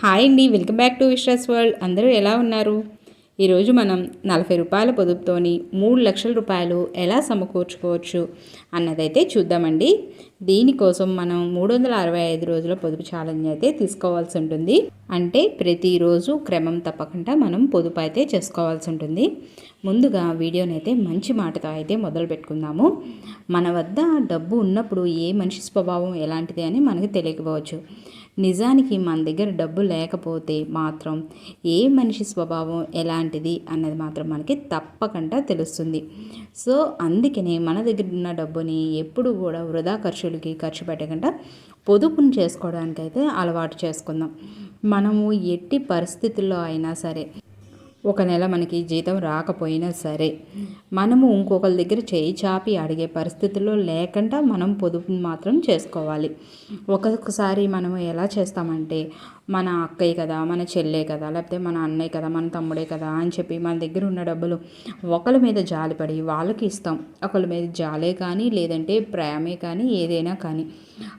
Hi అండి welcome back to Vishwas world. అందరూ ఎలా ఉన్నారు? ఈరోజు మనం నలభై రూపాయల పొదుపుతోని మూడు లక్షల రూపాయలు ఎలా సమకూర్చుకోవచ్చు అన్నదైతే చూద్దామండి. దీనికోసం మనం మూడు వందల అరవై ఐదు రోజుల పొదుపు ఛాలెంజ్ అయితే తీసుకోవాల్సి ఉంటుంది. అంటే ప్రతిరోజు క్రమం తప్పకుండా మనం పొదుపు అయితే చేసుకోవాల్సి ఉంటుంది. ముందుగా వీడియోని అయితే మంచి మాటతో అయితే మొదలు పెట్టుకుందాము. మన వద్ద డబ్బు ఉన్నప్పుడు ఏ మనిషి స్వభావం ఎలాంటిది అని మనకు తెలియకపోవచ్చు. నిజానికి మన దగ్గర డబ్బు లేకపోతే మాత్రం ఏ మనిషి స్వభావం ఎలాంటిది అన్నది మాత్రం మనకి తప్పకుండా తెలుస్తుంది. సో అందుకనే మన దగ్గర ఉన్న డబ్బుని ఎప్పుడు కూడా వృధా ఖర్చులకి ఖర్చు పెట్టకుండా పొదుపును చేసుకోవడానికైతే అలవాటు చేసుకుందాం. మనము ఎట్టి పరిస్థితుల్లో అయినా సరే ఒక నెల మనకి జీతం రాకపోయినా సరే మనము ఇంకొకరి దగ్గర చేయి చాపి అడిగే పరిస్థితుల్లో లేకుండా మనం పొదుపు మాత్రం చేసుకోవాలి. ఒక్కొక్కసారి మనం ఎలా చేస్తామంటే మన అక్కయ్య కదా మన చెల్లె కదా లేకపోతే మన అన్నయ్య కదా మన తమ్ముడే కదా అని చెప్పి మన దగ్గర ఉన్న డబ్బులు ఒకరి మీద జాలిపడి వాళ్ళకి ఇస్తాం. ఒకరి మీద జాలే కానీ లేదంటే ప్రేమే కానీ ఏదైనా కానీ.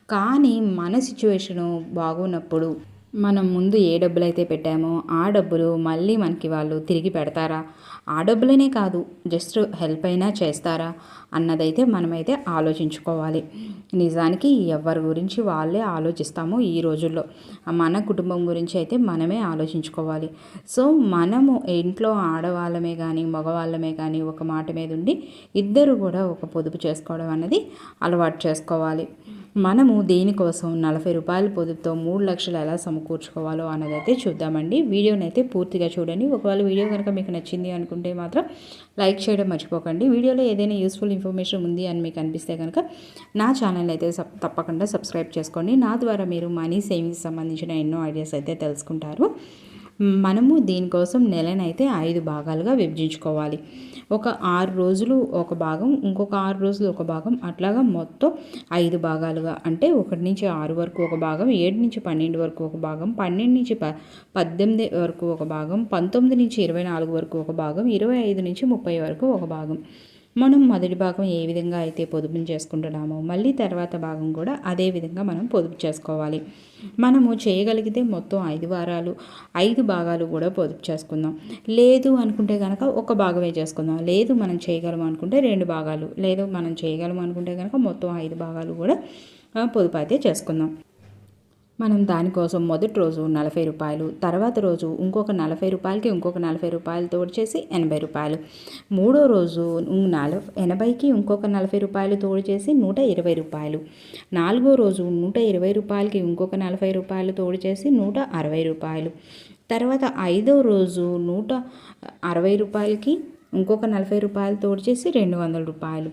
కానీ మన సిచ్యువేషను బాగున్నప్పుడు మనం ముందు ఏ డబ్బులు అయితే పెట్టామో ఆ డబ్బులు మళ్ళీ మనకి వాళ్ళు తిరిగి పెడతారా? ఆ డబ్బులనే కాదు జస్ట్ హెల్ప్ అయినా చేస్తారా? అన్నదైతే మనమైతే ఆలోచించుకోవాలి. నిజానికి ఎవరి గురించి వాళ్ళే ఆలోచిస్తాము ఈ రోజుల్లో. మన కుటుంబం గురించి అయితే మనమే ఆలోచించుకోవాలి. సో మనము ఇంట్లో ఆడవాళ్ళమే కానీ మగవాళ్ళమే కానీ ఒక మాట మీద ఉండి ఇద్దరు కూడా ఒక పొదుపు చేసుకోవడం అన్నది అలవాటు చేసుకోవాలి. మనము దేనికోసం నలభై రూపాయల పొదుపుతో మూడు లక్షలు ఎలా సమకూర్చుకోవాలో అన్నదైతే చూద్దామండి. వీడియోని అయితే పూర్తిగా చూడండి. ఒకవేళ వీడియో కనుక మీకు నచ్చింది అనుకుంటే మాత్రం లైక్ చేయడం మర్చిపోకండి. వీడియోలో ఏదైనా యూస్ఫుల్ ఇన్ఫర్మేషన్ ఉంది అని మీకు అనిపిస్తే కనుక నా ఛానల్ అయితే తప్పకుండా సబ్స్క్రైబ్ చేసుకోండి. నా ద్వారా మీరు మనీ సేవింగ్స్ సంబంధించిన ఎన్నో ఐడియాస్ అయితే తెలుసుకుంటారు. మనము దీనికోసం నెలనైతే ఐదు భాగాలుగా విభజించుకోవాలి. ఒక ఆరు రోజులు ఒక భాగం ఇంకొక ఆరు రోజులు ఒక భాగం అట్లాగా మొత్తం ఐదు భాగాలుగా. అంటే ఒకటి నుంచి ఆరు వరకు ఒక భాగం ఏడు నుంచి పన్నెండు వరకు ఒక భాగం పన్నెండు నుంచి ప పద్దెనిమిది వరకు ఒక భాగం పంతొమ్మిది నుంచి ఇరవై నాలుగు వరకు ఒక భాగం ఇరవై ఐదు నుంచి ముప్పై వరకు ఒక భాగం. మనం మొదటి భాగం ఏ విధంగా అయితే పొదుపుని చేసుకుంటున్నామో మళ్ళీ తర్వాత భాగం కూడా అదే విధంగా మనం పొదుపు చేసుకోవాలి. మనము చేయగలిగితే మొత్తం ఐదు వారాలు ఐదు భాగాలు కూడా పొదుపు చేసుకుందాం. లేదు అనుకుంటే కనుక ఒక భాగమే చేసుకుందాం. లేదు మనం చేయగలం అనుకుంటే రెండు భాగాలు. లేదు మనం చేయగలం అనుకుంటే కనుక మొత్తం ఐదు భాగాలు కూడా పొదుపు అయితే చేసుకుందాం. మనం దానికోసం మొదటి రోజు నలభై రూపాయలు తర్వాత రోజు ఇంకొక నలభై రూపాయలకి ఇంకొక నలభై రూపాయలు తోడు చేసి ఎనభై రూపాయలు. మూడో రోజు నలభై ఎనభైకి ఇంకొక నలభై రూపాయలు తోడు చేసి నూట ఇరవై రూపాయలు. నాలుగో రోజు నూట ఇరవై రూపాయలకి ఇంకొక నలభై రూపాయలు తోడు చేసి నూట అరవై రూపాయలు. తర్వాత ఐదో రోజు నూట అరవై రూపాయలకి ఇంకొక నలభై రూపాయలు తోడు చేసి రెండు వందల రూపాయలు.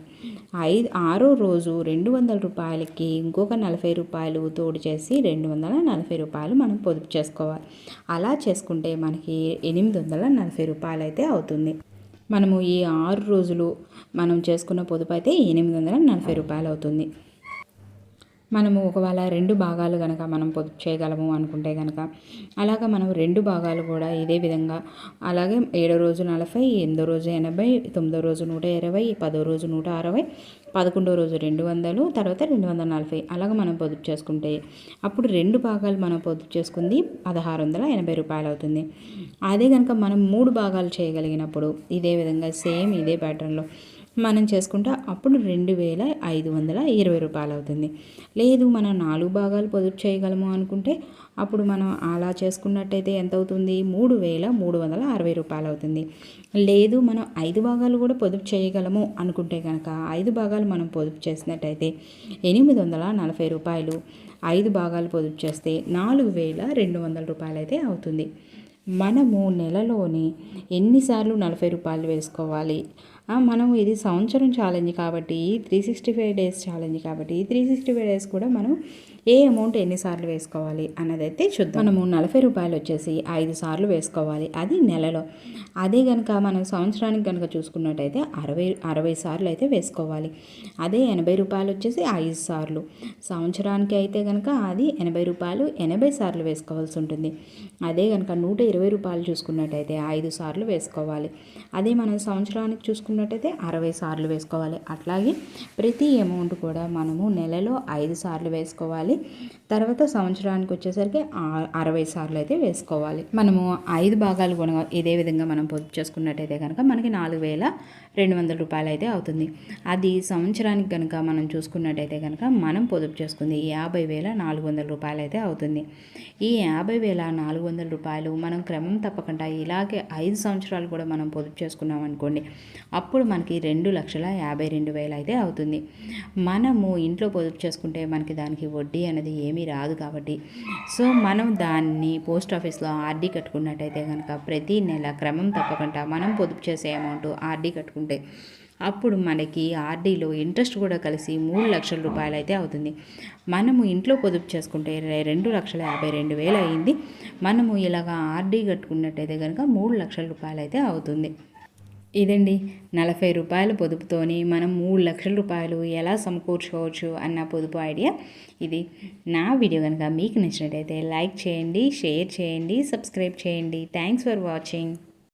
ఐదు ఆరో రోజు రెండు వందల రూపాయలకి ఇంకొక నలభై రూపాయలు తోడు చేసి రెండు వందల నలభై రూపాయలు మనం పొదుపు చేసుకోవాలి. అలా చేసుకుంటే మనకి ఎనిమిది వందల నలభై రూపాయలు అయితే అవుతుంది. మనము ఈ ఆరు రోజులు మనం చేసుకున్న పొదుపు అయితే ఎనిమిది వందల నలభై రూపాయలు అవుతుంది. మనము ఒకవేళ రెండు భాగాలు కనుక మనం పొదుపు చేయగలము అనుకుంటే కనుక అలాగ మనం రెండు భాగాలు కూడా ఇదే విధంగా అలాగే ఏడో రోజు నలభై ఎనిమిదో రోజు ఎనభై తొమ్మిదో రోజు నూట ఇరవై పదో రోజు నూట అరవై పదకొండో రోజు రెండు వందలు తర్వాత రెండు వందల నలభై అలాగ మనం పొదుపు చేసుకుంటే అప్పుడు రెండు భాగాలు మనం పొదుపు చేసుకుంది పదహారు వందల ఎనభై రూపాయలు అవుతుంది. అదే కనుక మనం మూడు భాగాలు చేయగలిగినప్పుడు ఇదే విధంగా సేమ్ ఇదే ప్యాటర్న్లో మనం చేసుకుంటే అప్పుడు రెండు వేల ఐదు వందల ఇరవై రూపాయలు అవుతుంది. లేదు మనం నాలుగు భాగాలు పొదుపు చేయగలము అనుకుంటే అప్పుడు మనం అలా చేసుకున్నట్టయితే ఎంత అవుతుంది? మూడు వేల మూడు వందల అరవై రూపాయలు అవుతుంది. లేదు మనం ఐదు భాగాలు కూడా పొదుపు చేయగలము అనుకుంటే కనుక ఐదు భాగాలు మనం పొదుపు చేసినట్టయితే ఎనిమిది వందల నలభై రూపాయలు. ఐదు భాగాలు పొదుపు చేస్తే నాలుగు వేల రెండు వందల రూపాయలు అయితే అవుతుంది. మనము నెలలోని ఎన్నిసార్లు నలభై రూపాయలు వేసుకోవాలి? మనం ఇది సంవత్సరం ఛాలెంజ్ కాబట్టి three sixty five days challenge కాబట్టి త్రీ సిక్స్టీ ఫైవ్ డేస్ కూడా మనం ఏ అమౌంట్ ఎన్నిసార్లు వేసుకోవాలి అన్నదైతే చూద్దాం. మనము నలభై రూపాయలు వచ్చేసి ఐదు సార్లు వేసుకోవాలి అది నెలలో. అదే కనుక మనం సంవత్సరానికి కనుక చూసుకున్నట్టయితే అరవై అరవై సార్లు అయితే వేసుకోవాలి. అదే ఎనభై రూపాయలు వచ్చేసి ఐదు సార్లు. సంవత్సరానికి అయితే కనుక అది ఎనభై రూపాయలు ఎనభై సార్లు వేసుకోవాల్సి ఉంటుంది. అదే కనుక నూట ఇరవై రూపాయలు చూసుకున్నట్టయితే ఐదు సార్లు వేసుకోవాలి. అదే మనం సంవత్సరానికి వేసుకున్నట్టయితే అరవై సార్లు వేసుకోవాలి. అట్లాగే ప్రతి అమౌంట్ కూడా మనము నెలలో ఐదు సార్లు వేసుకోవాలి. తర్వాత సంవత్సరానికి వచ్చేసరికి అరవై సార్లు అయితే వేసుకోవాలి. మనము ఐదు భాగాలు కూడా ఇదే విధంగా మనం పొదుపు చేసుకున్నట్టయితే కనుక మనకి నాలుగు వేల రెండు వందల రూపాయలు అయితే అవుతుంది. అది సంవత్సరానికి కనుక మనం చూసుకున్నట్టయితే కనుక మనం పొదుపు చేసుకుంది యాభై వేల నాలుగు వందల రూపాయలు అయితే అవుతుంది. ఈ యాభై వేల నాలుగు వందల రూపాయలు మనం క్రమం తప్పకుండా ఇలాగే ఐదు సంవత్సరాలు కూడా మనం పొదుపు చేసుకున్నాం అనుకోండి అప్పుడు మనకి రెండు లక్షల యాభై రెండు వేలు అయితే అవుతుంది. మనము ఇంట్లో పొదుపు చేసుకుంటే మనకి దానికి వడ్డీ అనేది ఏమీ రాదు కాబట్టి సో మనం దాన్ని పోస్ట్ ఆఫీస్లో ఆర్డీ కట్టుకున్నట్టయితే కనుక ప్రతి నెల క్రమం తప్పకుండా మనం పొదుపు చేసే అమౌంట్ ఆర్డీ కట్టుకుంటే అప్పుడు మనకి ఆర్డీలో ఇంట్రెస్ట్ కూడా కలిసి మూడు లక్షల రూపాయలు అయితే అవుతుంది. మనము ఇంట్లో పొదుపు చేసుకుంటే రెండు లక్షల యాభై రెండు వేలు అయింది. మనము ఇలాగ ఆర్డీ కట్టుకున్నట్టయితే కనుక మూడు లక్షల రూపాయలు అయితే అవుతుంది. ఇదండి నలభై రూపాయల పొదుపుతోని మనం మూడు లక్షల రూపాయలు ఎలా సమకూర్చుకోవచ్చు అన్న పొదుపు ఐడియా. ఇది నా వీడియో కనుక మీకు నచ్చినట్టయితే లైక్ చేయండి షేర్ చేయండి సబ్స్క్రైబ్ చేయండి. Thanks for watching.